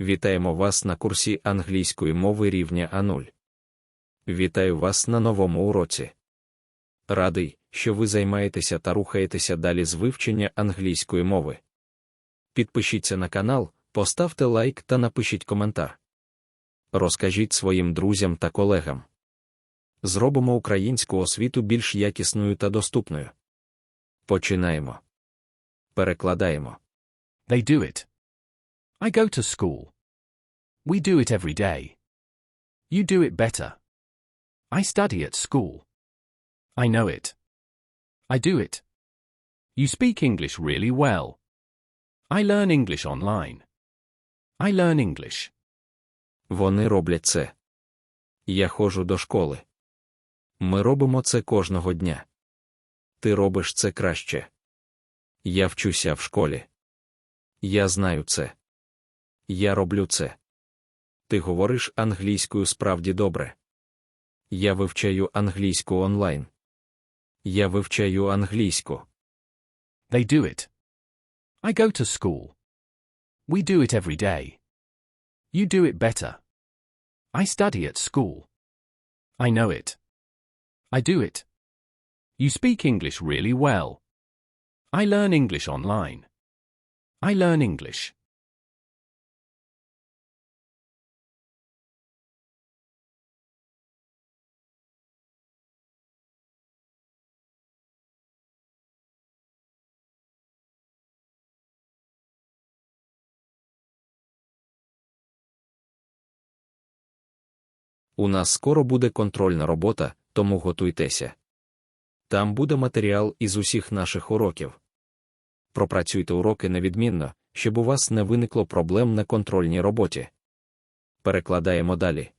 Вітаємо вас на курсі англійської мови рівня А0. Вітаю вас на новому уроці. Радий, що ви займаєтеся та рухаєтеся далі з вивчення англійської мови. Підпишіться на канал, поставте лайк та напишіть коментар. Розкажіть своїм друзям та колегам. Зробимо українську освіту більш якісною та доступною. Починаємо. Перекладаємо. They do it. I go to school. We do it every day. You do it better. I study at school. I know it. I do it. You speak English really well. I learn English online. I learn English. Вони роблять це. Я ходжу до школи. Ми робимо це кожного дня. Ти робиш це краще. Я вчуся в школі. Я знаю це. Я роблю це. Ти говориш англійською справді добре. Я вивчаю англійську онлайн. Я вивчаю англійську. They do it. I go to school. We do it every day. You do it better. I study at school. I know it. I do it. You speak English really well. I learn English online. I learn English. У нас скоро буде контрольна робота, тому готуйтеся. Там буде матеріал із усіх наших уроків. Пропрацюйте уроки невідмінно, щоб у вас не виникло проблем на контрольній роботі. Перекладаємо далі.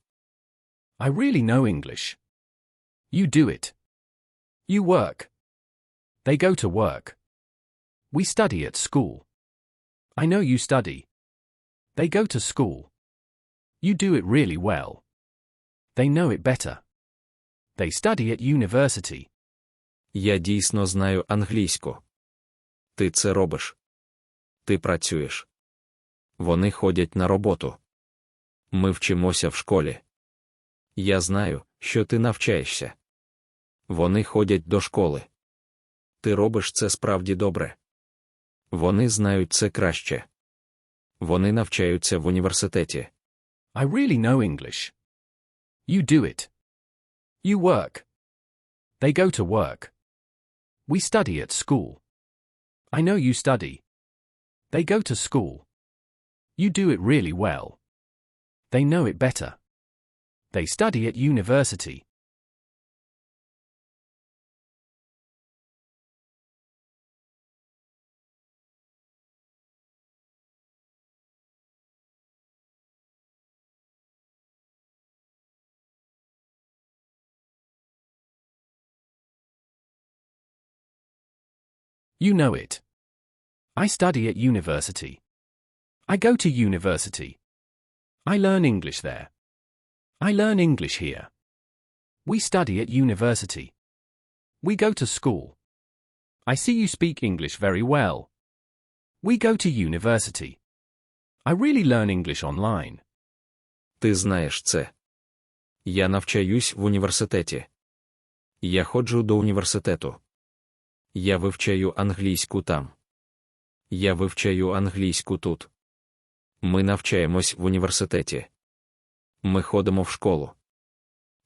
I really know English. You do it. You work. They go to work. We study at school. I know you study. They go to school. You do it really well. They know it better. They study at university. Я дійсно знаю англійську. Ти це робиш. Ти працюєш. Вони ходять на роботу. Ми вчимося в школі. Я знаю, що ти навчаєшся. Вони ходять до школи. Ти робиш це справді добре. Вони знають це краще. Вони навчаються в університеті. I really know English. You do it. You work. They go to work. We study at school. I know you study. They go to school. You do it really well. They know it better. They study at university. You know it. I study at university. I go to university. I learn English there. I learn English here. We study at university. We go to school. I see you speak English very well. We go to university. I really learn English online. Ти знаєш це. Я навчаюсь в університеті. Я ходжу до університету. Я вивчаю англійську там. Я вивчаю англійську тут. Ми навчаємось в університеті. Ми ходимо в школу.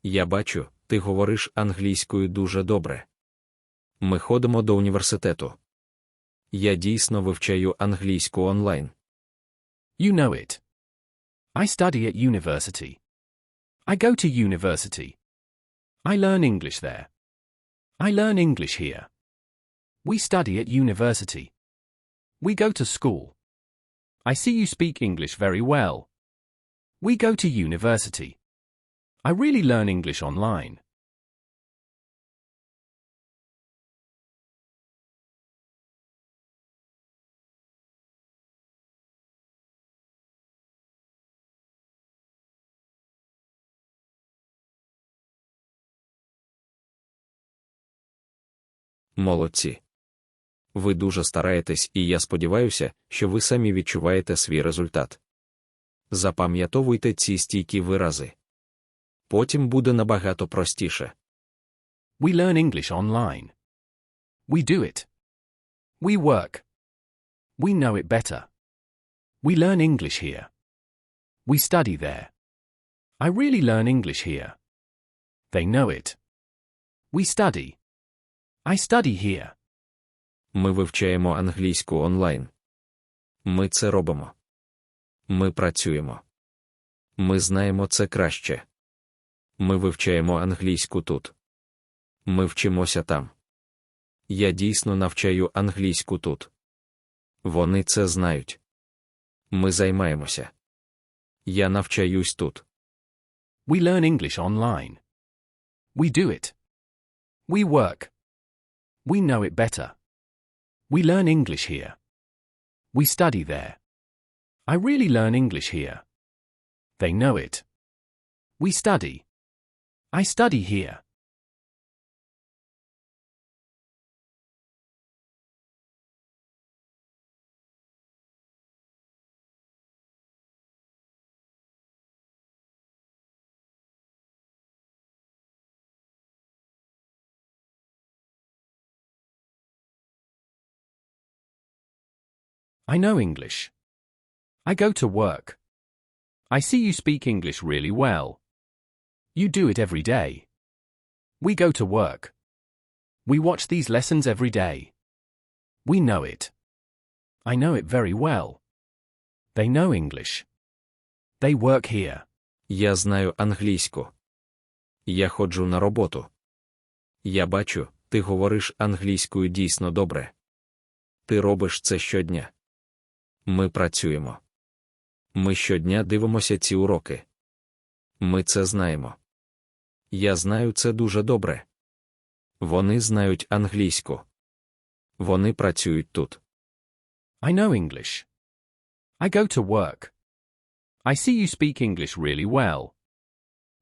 Я бачу, ти говориш англійською дуже добре. Ми ходимо до університету. Я дійсно вивчаю англійську онлайн. You know it. I study at university. I go to university. I learn English there. I learn English here. We study at university. We go to school. I see you speak English very well. We go to university. I really learn English online. Молодці. Ви дуже стараєтесь, і я сподіваюся, що ви самі відчуваєте свій результат. Запам'ятовуйте ці стійкі вирази. Потім буде набагато простіше. We learn English online. We do it. We work. We know it better. We learn English here. We study there. I really learn English here. They know it. We study. I study here. Ми вивчаємо англійську онлайн. Ми це робимо. Ми працюємо. Ми знаємо це краще. Ми вивчаємо англійську тут. Ми вчимося там. Я дійсно навчаю англійську тут. Вони це знають. Ми займаємося. Я навчаюсь тут. We learn English online. We do it. We work. We know it better. We learn English here. We study there. I really learn English here. They know it. We study. I study here. I know English. I go to work. I see you speak English really well. You do it every day. We go to work. We watch these lessons every day. We know it. I know it very well. They know English. They work here. Я знаю англійську. Я ходжу на роботу. Я бачу, ти говориш англійською дійсно добре. Ти робиш це щодня. Ми працюємо. Ми щодня дивимося ці уроки. Ми це знаємо. Я знаю це дуже добре. Вони знають англійську. Вони працюють тут. I know English. I go to work. I see you speak English really well.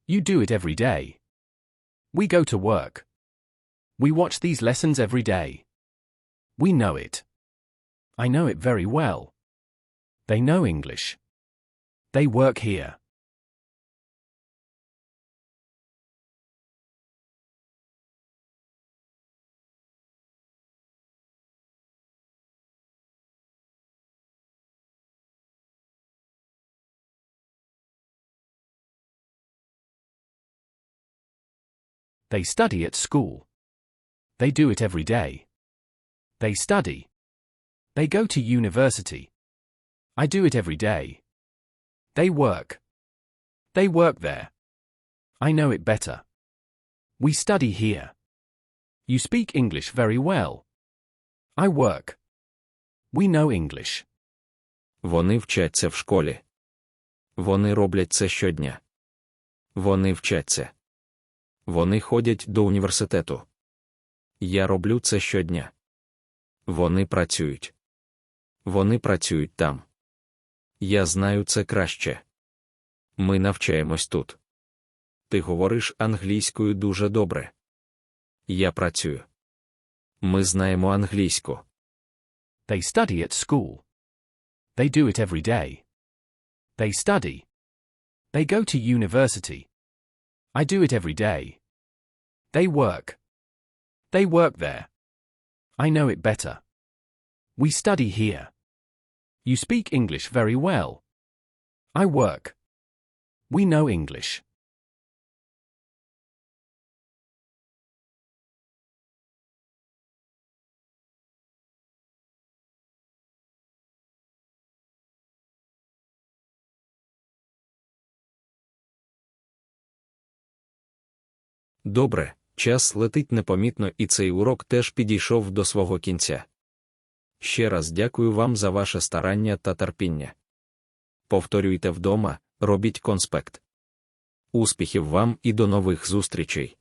You do it every day. We go to work. We watch these lessons every day. We know it. I know it very well. They know English. They work here. They study at school. They do it every day. They study. They go to university. I do it every day. They work. They work there. I know it better. We study here. You speak English very well. I work. We know English. Вони вчаться в школі. Вони роблять це щодня. Вони вчаться. Вони ходять до університету. Я роблю це щодня. Вони працюють. Вони працюють там. Я знаю це краще. Ми навчаємось тут. Ти говориш англійською дуже добре. Я працюю. Ми знаємо англійську. They study at school. They do it every day. They study. They go to university. I do it every day. They work. They work there. I know it better. We study here. You speak English very well. I work. We know English. Добре, час летить непомітно, і цей урок теж підійшов до свого кінця. Ще раз дякую вам за ваше старання та терпіння. Повторюйте вдома, робіть конспект. Успіхів вам і до нових зустрічей!